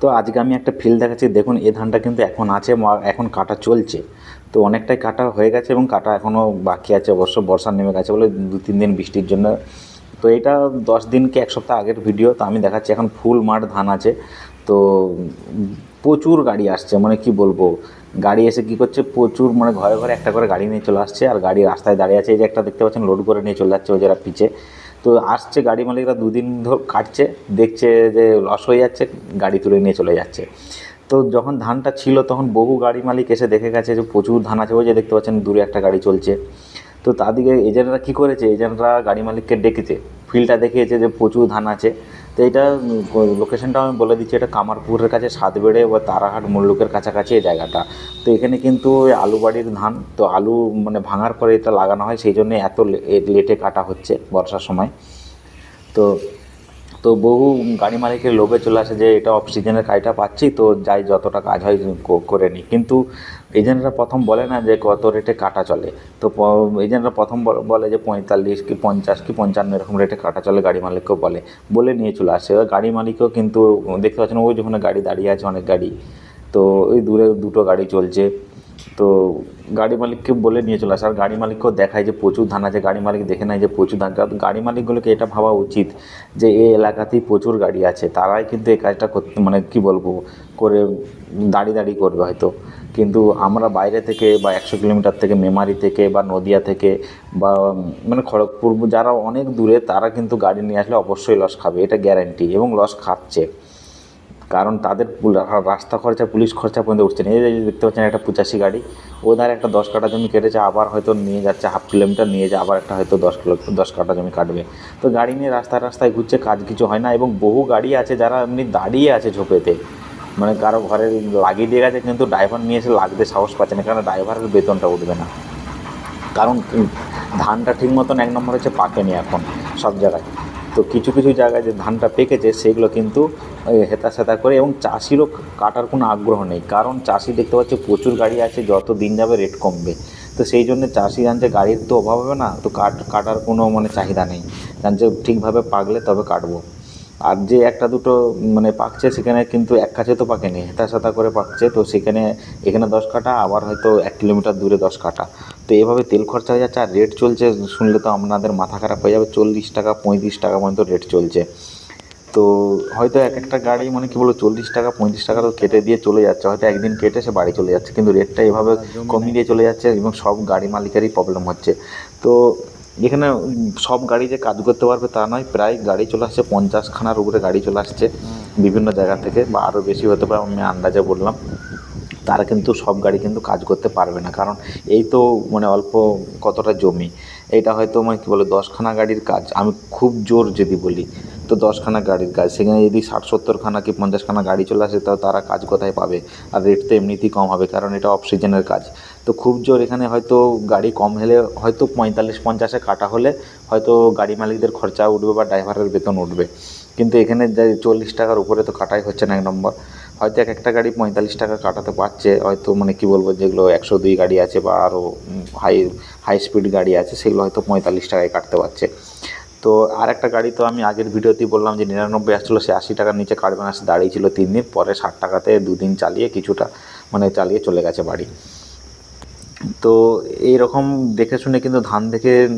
তো আজকে আমি একটা ফিল দেখাচ্ছি। দেখুন এ ধানটা কিন্তু এখন আছে এখন কাটা চলছে। তো অনেকটাই কাটা হয়ে গেছে এবং কাটা এখনও বাকি আছে, অবশ্য বর্ষা নেমে গেছে বলে দু, তিন দিন বৃষ্টির জন্য। তো এটা দশ দিনকে এক সপ্তাহ আগের ভিডিও তো আমি দেখাচ্ছি এখন ফুল মাঠ ধান আছে। তো প্রচুর গাড়ি আসছে মানে কি বলব? গাড়ি এসে কি করছে? প্রচুর মানে ঘরে ঘরে একটা করে গাড়ি নিয়ে চলে আসছে, আর গাড়ি রাস্তায় দাঁড়িয়ে আছে, এই যে একটা দেখতে পাচ্ছেন লোড করে নিয়ে চলে যাচ্ছে যারা পিছে। তো আসছে গাড়ি মালিকরা দুদিন ধর কাটছে, দেখছে যে লস হয়ে যাচ্ছে, গাড়ি তুলে নিয়ে চলে যাচ্ছে। তো যখন ধানটা ছিল, তখন বহু গাড়ি মালিক এসে দেখে গেছে যে প্রচুর ধান আছে, ওই যে দেখতে পাচ্ছেন দূরে একটা গাড়ি চলছে। তো তাদিকে এজেন্টরা কী করেছে? এজেন্টরা গাড়ি মালিককে ডেকেছে। ফিল্ডটা দেখিয়েছে যে প্রচুর ধান আছে। তো এটা লোকেশনটাও আমি বলে দিচ্ছি, এটা কামারপুরের কাছে সাতবেড়ে বা তারাহাট মুল্লুকের কাছাকাছি এই জায়গাটা। তো এখানে কিন্তু আলু বাড়ির ধান, তো আলু মানে ভাঙার পরে এটা লাগানো হয়, সেই জন্য এত লেটে কাটা হচ্ছে বর্ষার সময়। তো তো বহু গাড়ি মালিকের লোভে চলে আসে যে এটা অফ সিজনের কাজটা পাচ্ছি, তো যাই যতটা কাজ হয় করে নিই। কিন্তু এজেন্টরা প্রথম বলে না যে কত রেটে কাটা চলে। তো এজেন্টরা প্রথম বল- যে পঁয়তাল্লিশ কি পঞ্চাশ কি পঞ্চান্ন এরকম রেটে কাটা চলে গাড়ি মালিককেও বলে। বলে নিয়ে চলে আসে। গাড়ি মালিকও কিন্তু দেখতে পাচ্ছেন ওই যেখানে গাড়ি দাঁড়িয়ে আছে, অনেক গাড়ি। তো ওই দূরে দুটো গাড়ি চলছে। তো গাড়ি মালিককে বলে নিয়ে চলে আসে। আর গাড়ি মালিককেও দেখায় যে প্রচুর ধান আছে, গাড়ি মালিক দেখে নেয় যে প্রচুর ধান। কারণ গাড়ি মালিকগুলোকে এটা ভাবা উচিত যে এই এলাকাতেই প্রচুর গাড়ি আছে। তারাই কিন্তু এই কাজটা করতে মানে কি বলব, করে দাঁড়িয়ে দাঁড়িয়ে করবে হয়তো। কিন্তু আমরা বাইরে থেকে বা একশো কিলোমিটার থেকে মেমারি থেকে বা নদিয়া থেকে বা মানে খড়গপুর, যারা অনেক দূরে, তারা কিন্তু গাড়ি নিয়ে আসলে অবশ্যই লস খাবে। এটা গ্যারান্টি এবং লস খাচ্ছে। কারণ তাদের রাস্তা খরচা, পুলিশ খরচা পর্যন্ত উঠছে না। এই দেখতে পাচ্ছেন একটা পঁচাশি গাড়ি ও ধারে একটা দশ কাটা জমি কেটেছে, আবার হয়তো নিয়ে যাচ্ছে হাফ কিলোমিটার, নিয়ে যা আবার একটা হয়তো দশ কিলো, দশ কাটা জমি কাটবে। তো গাড়ি নিয়ে রাস্তায় রাস্তায় ঘুরছে, কাজ কিছু হয় না এবং বহু গাড়ি আছে যারা এমনি দাঁড়িয়ে আছে ঝোপেতে। মানে কারও ঘরে লাগিয়ে দিয়ে গেছে, কিন্তু ড্রাইভার নিয়ে এসে লাগতে সাহস পাচ্ছে না কারণ ড্রাইভারের বেতনটা উঠবে না। কারণ ধানটা ঠিক মতন এক নম্বর হচ্ছে পাকেনি এখন সব জায়গায়। তো কিছু কিছু জায়গায় যে ধানটা পেকেছে, সেগুলো কিন্তু হেতা সেতা করে এবং চাষিরও কাটার কোনো আগ্রহ নেই। কারণ চাষি দেখতে পাচ্ছে প্রচুর গাড়ি আছে, যত দিন যাবে রেট কমবে। তো সেই জন্য চাষি জানছে গাড়ির তো অভাব হবে না, তো কাট, কাটার কোনো মানে চাহিদা নেই। জানছে ঠিকভাবে পাকলে তবে কাটবো। আর যে একটা দুটো মানে পাকছে, সেখানে কিন্তু এক কাছে তো পাকেনি, হেতা সেতা করে পাকছে। তো সেখানে, এখানে দশ কাটা, আবার হয়তো এক কিলোমিটার দূরে দশ কাটা। তো এভাবে তেল খরচা হয়ে যাচ্ছে, আর রেট চলছে, শুনলে তো আপনাদের মাথা খারাপ হয়ে যাবে, চল্লিশ টাকা, পঁয়ত্রিশ টাকা পর্যন্ত রেট চলছে। তো হয়তো এক একটা গাড়ি মানে কি বলব চল্লিশ টাকা পঁয়ত্রিশ টাকা তো কেটে দিয়ে চলে যাচ্ছে। হয়তো একদিন কেটে সে বাড়ি চলে যাচ্ছে কিন্তু রেটটা এভাবে কমিয়ে দিয়ে চলে যাচ্ছে এবং সব গাড়ি মালিকেরই প্রবলেম হচ্ছে। তো এখানে সব গাড়ি যে কাজ করতে পারবে তা নয় প্রায় গাড়ি চলে আসছে পঞ্চাশ খানার উপরে গাড়ি চলে আসছে বিভিন্ন জায়গা থেকে বা আরও বেশি হতে পারে আমি আন্দাজে বললাম। তারা কিন্তু সব গাড়ি কিন্তু কাজ করতে পারবে না কারণ এই তো মানে অল্প কতটা জমি। এটা হয়তো মানে কী বলে দশখানা গাড়ির কাজ। আমি খুব জোর যদি বলি তো দশখানা গাড়ির কাজ। সেখানে যদি ষাট সত্তরখানা কি পঞ্চাশখানা গাড়ি চলে আসে, তাও তারা কাজ কোথায় পাবে? আর রেট তো এমনিতেই কম হবে, কারণ এটা অফ সিজনের কাজ। তো খুব জোর এখানে হয়তো গাড়ি কম হলে হয়তো পঁয়তাল্লিশ পঞ্চাশে কাটা হলে হয়তো গাড়ি মালিকদের খরচা উঠবে বা ড্রাইভারের বেতন উঠবে। কিন্তু এখানে যে চল্লিশ টাকার উপরে তো কাটাই হচ্ছে না এক নম্বর। হয়তো এক একটা গাড়ি পঁয়তাল্লিশ টাকা কাটাতে পারছে, হয়তো মানে কি বলব যেগুলো একশো দুই গাড়ি আছে বা আরও হাই হাই স্পিড গাড়ি আছে, সেগুলো হয়তো পঁয়তাল্লিশ টাকায় কাটতে পারছে। তো আর একটা গাড়ি তো আমি আগের ভিডিওতেই বললাম যে নিরানব্বই আসছিল, সে আশি টাকার নিচে কাটবে না সে দাঁড়িয়েছিল তিন দিন, পরে ষাট টাকাতে দুদিন চালিয়ে কিছুটা মানে চালিয়ে চলে গেছে বাড়ি। তো এইরকম দেখে শুনে কিন্তু ধান দেখে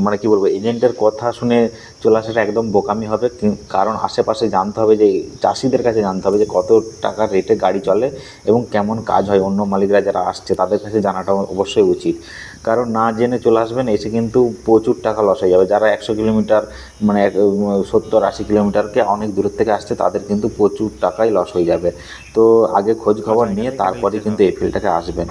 মানে কি বলব এজেন্টের কথা শুনে চলে আসাটা একদম বোকামি হবে। কারণ আশেপাশে জানতে হবে যে চাষিদের কাছে জানতে হবে যে কত টাকার রেটে গাড়ি চলে এবং কেমন কাজ হয়। অন্য মালিকরা যারা আসছে তাদের কাছে জানাটা অবশ্যই উচিত। কারণ না জেনে চলে আসবেন এসে কিন্তু প্রচুর টাকা লস হয়ে যাবে। যারা একশো কিলোমিটার মানে এক- সত্তর আশি কিলোমিটারকে অনেক দূরের থেকে আসছে তাদের কিন্তু প্রচুর টাকাই লস হয়ে যাবে। তো আগে খোঁজ খবর নিয়ে তারপরে কিন্তু এই ফিল্ডটাকে আসবেন।